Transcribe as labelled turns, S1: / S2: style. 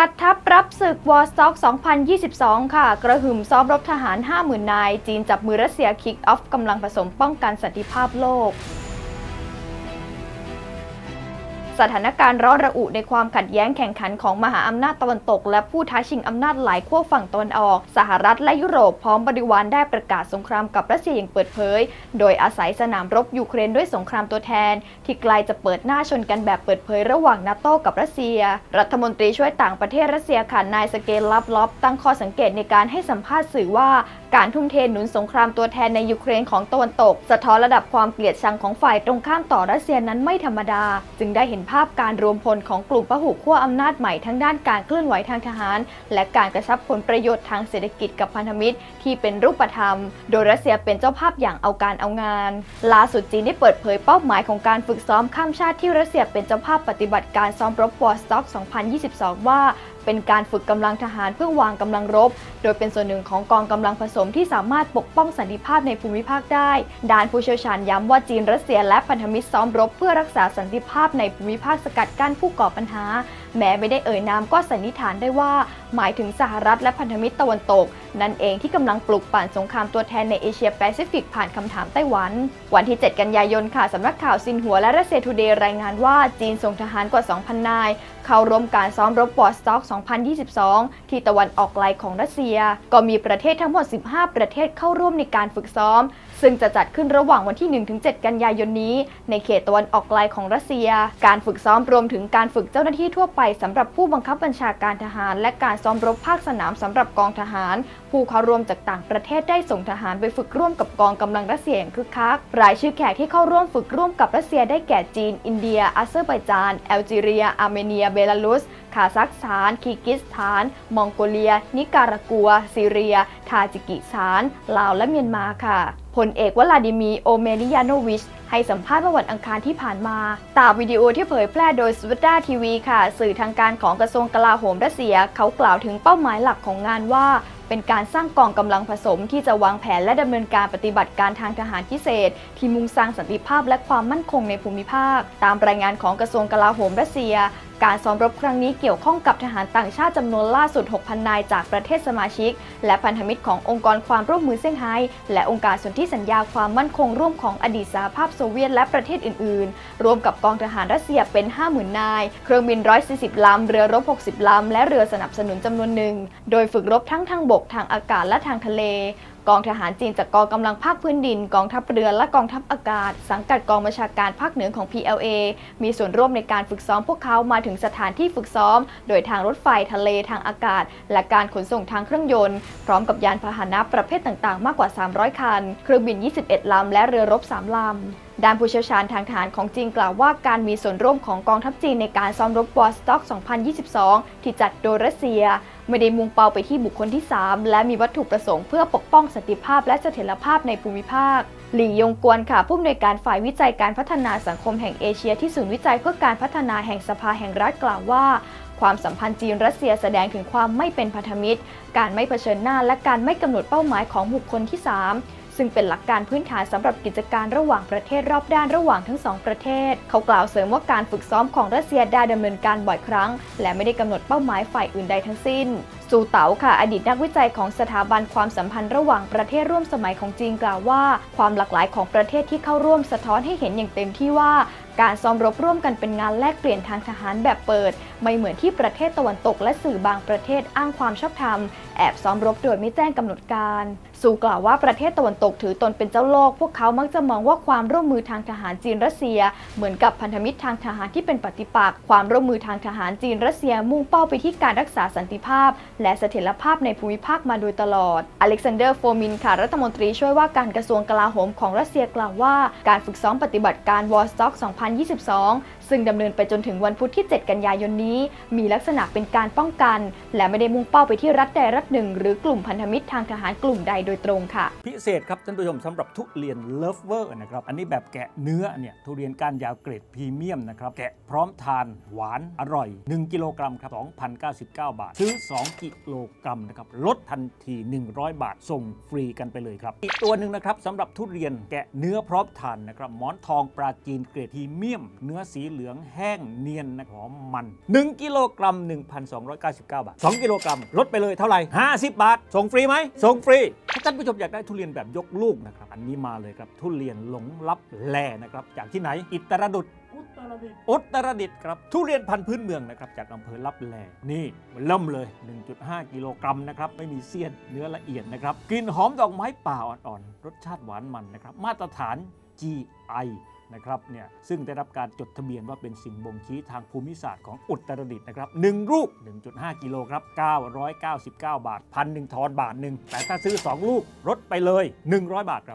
S1: จัดทัพรับศึกวอร์สต็อก 2022 ค่ะ กระหึ่มซ้อมรบทหาร 50,000 นาย จีนจับมือรัสเซียคิกออฟกำลังผสมป้องกันสันติภาพโลก สถานการณ์ร้อนระอุในความขัดแย้งแข่งขันของมหาอำนาจตะวันตก และผู้ท้าชิงอำนาจหลายขั้วฝั่งตะวันออก สหรัฐและยุโรปพร้อมบริวารได้ประกาศสงครามกับรัสเซียอย่างเปิดเผย โดยอาศัยสนามรบยูเครนด้วยสงครามตัวแทน ที่ไกลจะเปิดหน้าชนกันแบบเปิดเผยระหว่างนาโต้กับรัสเซีย รัฐมนตรีช่วยต่างประเทศรัสเซียค่ะนายสเกลลับลอบตั้งข้อสังเกตในการให้สัมภาษณ์สื่อว่าการทุ่มเทหนุนสงครามตัวแทนในยูเครนของตะวันตก สะท้อนระดับความเกลียดชังของฝ่ายตรงข้ามต่อรัสเซียนั้นไม่ธรรมดา จึงได้เห็นภาพการรวมพลของกลุ่มพหุขั้วอำนาจใหม่ทั้งด้านการเคลื่อนไหวทางทหาร และการกระชับผลประโยชน์ทางเศรษฐกิจกับพันธมิตร ที่เป็นรูปธรรม โดยรัสเซียเป็นเจ้าภาพอย่างเอาการเอางานล่าสุดจีนได้เปิดเผยเป้าหมายของการฝึกซ้อมข้ามชาติที่รัสเซียเป็นเจ้าภาพปฏิบัติการซ้อมรบวอร์สต็อก 2022 ว่า เป็นการฝึกกำลังทหารเพื่อวางกำลังรบ โดยเป็นส่วนหนึ่งของกองกำลังผสมที่สามารถปกป้องสันติภาพในภูมิภาคได้ ด้านผู้เชี่ยวชาญย้ำว่าจีนรัสเซียและพันธมิตรซ้อมรบ เพื่อรักษาสันติภาพในภูมิภาคสกัดกั้นผู้ก่อปัญหา แม้ไม่ได้เอ่ยนามก็สันนิษฐานได้ว่า หมายถึงสหรัฐและพันธมิตรตะวันตก นั่นเองที่กำลังปลุกปั่นสงครามตัวแทนในเอเชียแปซิฟิกผ่านคำถามไต้หวัน วันที่ 7 กันยายนค่ะสำนักข่าวซินหัวและรัสเซียทูเดย์รายงานว่าจีนส่งทหารกว่า 2,000 นาย เข้าร่วมการซ้อมรบวอร์สต็อก 2022 ที่ตะวันออกไกลของรัสเซีย ก็มีประเทศทั้งหมด 15 ประเทศเข้าร่วมในการฝึกซ้อม ซึ่งจะจัดขึ้นระหว่างวันที่ 1-7 กันยายนนี้ ในเขตตะวันออกไกลของรัสเซีย การฝึกซ้อมรวมถึงการฝึกเจ้าหน้าที่ทั่วไปสำหรับผู้บังคับบัญชาการทหาร และการซ้อมรบภาคสนามสำหรับกองทหาร ผู้เข้าร่วมจากต่างประเทศได้ส่งทหารไปฝึกร่วมกับกองกำลังรัสเซียอย่างคึกคักรายชื่อแขกที่เข้าร่วมฝึกร่วมกับรัสเซียได้แก่จีน อินเดียอาเซอร์ไบจานแอลจีเรีย อาร์เมเนีย เบลารุส คาซัคสถาน คีร์กิสถาน มองโกเลีย นิการากัว ซีเรีย ทาจิกิสถาน ลาว และเมียนมาค่ะพลเอกวลาดิมีโอเมนิยานวิช ให้สัมภาษณ์เมื่อวันอังคารที่ผ่านมา ตามวิดีโอที่เผยแพร่โดยสวตดาทีวีค่ะ สื่อทางการของกระทรวงกลาโหมรัสเซีย เขากล่าวถึงเป้าหมายหลักของงานว่า เป็นการสร้างกองกำลังผสมที่จะวางแผนและดำเนินการปฏิบัติการทางทหารพิเศษ ที่มุ่งสร้างสันติภาพและความมั่นคงในภูมิภาค ตามรายงานของกระทรวงกลาโหมรัสเซีย การซ้อมรบครั้งนี้เกี่ยวข้องกับทหารต่างชาติจำนวนล่าสุด 6,000 นายจากประเทศสมาชิก และพันธมิตรขององค์กรความร่วมมือเซี่ยงไฮ้และองค์การสนธิสัญญาความมั่นคงร่วมของอดีตสหภาพโซเวียตและประเทศอื่นๆ รวมกับกองทหารรัสเซียเป็น 50,000 นาย เครื่องบิน 140 ลำ เรือรบ 60 ลำ และเรือสนับสนุนจำนวนหนึ่ง โดยฝึกรบทั้งทางบก ทางอากาศและทางทะเล กองทหารจีนจากกองกำลังภาคพื้นดิน กองทัพเรือและกองทัพอากาศ สังกัดกองบัญชาการภาคเหนือของ PLA มีส่วนร่วมในการฝึกซ้อมพวกเขามาถึงสถานที่ฝึกซ้อม โดยทางรถไฟทะเลทางอากาศ และการขนส่งทางเครื่องยนต์ พร้อมกับยานพาหนะประเภทต่างๆ มากกว่า 300 คัน เครื่องบิน 21 ลำ และเรือรบ 3 ลำด้านผู้เชี่ยวชาญทางทหารของจีนกล่าวว่าการมีส่วนร่วมของกองทัพจีนในการซ้อมรบวอสต็อก 2022 ที่จัดโดยรัสเซีย ไม่ได้มุ่งเป้าไปที่บุคคลที่ 3 และมีวัตถุประสงค์เพื่อปกป้องสันติภาพและเสถียรภาพในภูมิภาคหลี่ยงกวนค่ะผู้อำนวยการฝ่ายวิจัยการพัฒนาสังคมแห่งเอเชียที่ศูนย์วิจัยเพื่อการพัฒนาแห่งสภาแห่งรัฐกล่าวว่า ความสัมพันธ์จีนรัสเซียแสดงถึงความไม่เป็นพันธมิตร การไม่เผชิญหน้าและการไม่กำหนดเป้าหมายของบุคคลที่ 3 ซึ่งเป็นหลักการพื้นฐานสำหรับกิจการระหว่างประเทศรอบด้านระหว่างทั้งสองประเทศ เขากล่าวเสริมว่าการฝึกซ้อมของรัสเซียได้ดำเนินการบ่อยครั้ง และไม่ได้กำหนดเป้าหมายฝ่ายอื่นใดทั้งสิ้นซูเต๋าค่ะ อดีตนักวิจัยของสถาบันความสัมพันธ์ระหว่างประเทศร่วมสมัยของจีนกล่าวว่า ความหลากหลายของประเทศที่เข้าร่วมสะท้อนให้เห็นอย่างเต็มที่ว่า การซ้อมรบร่วมกันเป็นงานแลกเปลี่ยนทางทหารแบบเปิด ไม่เหมือนที่ประเทศตะวันตกและสื่อบางประเทศอ้างความชอบธรรม แอบซ้อมรบโดยไม่แจ้งกำหนดการ สู่กล่าวว่าประเทศตะวันตกถือตนเป็นเจ้าโลก พวกเขามักจะมองว่าความร่วมมือทางทหารจีนรัสเซีย เหมือนกับพันธมิตรทางทหารที่เป็นปฏิปักษ์ความร่วมมือทางทหารจีนรัสเซียมุ่งเป้าไปที่การรักษาสันติภาพ และเสถียรภาพในภูมิภาคมาโดยตลอด อเล็กซานเดอร์โฟมินค่ะรัฐมนตรีช่วยว่าการกระทรวงกลาโหมของรัสเซียกล่าวว่า การฝึกซ้อมปฏิบัติการวอร์สต็อก 2 0 2022 ซึ่งดำเนินไปจนถึงวันพุธที่ 7 กันยายนนี้ มีลักษณะเป็นการป้องกัน และไม่ได้มุ่งเป้าไปที่รัฐใดรัฐหนึ่ง หรือกลุ่มพันธมิตรทางทหารกลุ่มใดโดยตรงค่ะ
S2: พิเศษครับท่านผู้ชมสำหรับทุเรียนเลิฟเวอร์นะครับอันนี้แบบแกะเนื้อเนี่ยทุเรียนก้านยาวเกรดพรีเมียมนะครับแกะพร้อมทานหวานอร่อย 1 กิโลกรัมครับ2,099 บาท ซื้อ 2 กิโลกรัมนะครับลดทันที 100 บาทส่งฟรีกันไปเลยครับ อีกตัวหนึ่งนะครับสำหรับทุเรียนแกะเนื้อพร้อมทานนะครับหมอนทองปลาจีนเกรดพรีเมียม เนื้อสีเหเหลืองแห้งเนียนนะหอมมัน 1 กิโลกรัม 1,299 บาท 2 กิโลกรัม ลดไปเลยเท่าไหร่ 50 บาท ส่งฟรีไหม ส่งฟรี ถ้าท่านผู้ชมอยากได้ทุเรียนแบบยกลูกนะครับ อันนี้มาเลยครับ ทุเรียนหลงลับแลนะครับ จากที่ไหน อิตรดุษ
S3: อุตรดิตถ์
S2: อุตรดิตถ์ครับ ทุเรียนพันธุ์พื้นเมืองนะครับ จากอำเภอลับแลนี่มันเริ่มเลย 1.5 กิโลกรัมนะครับ ไม่มีเสี้ยนเนื้อละเอียดนะครับกลิ่นหอมดอกไม้ป่าอ่อนๆรสชาติหวานมันนะครับ มาตรฐาน GI นะครับเนี่ยซึ่งได้รับการจดทะเบียนว่าเป็นสิ่งบ่งชี้ทางภูมิศาสตร์ของอุตรดิตถ์นะครับ1รูป 1.5 กิโลครับ 999 บาทพันหนึ่งทอนบาทหนึ่งแต่ถ้าซื้อ 2 ลูกลดไปเลย 100 บาทครับ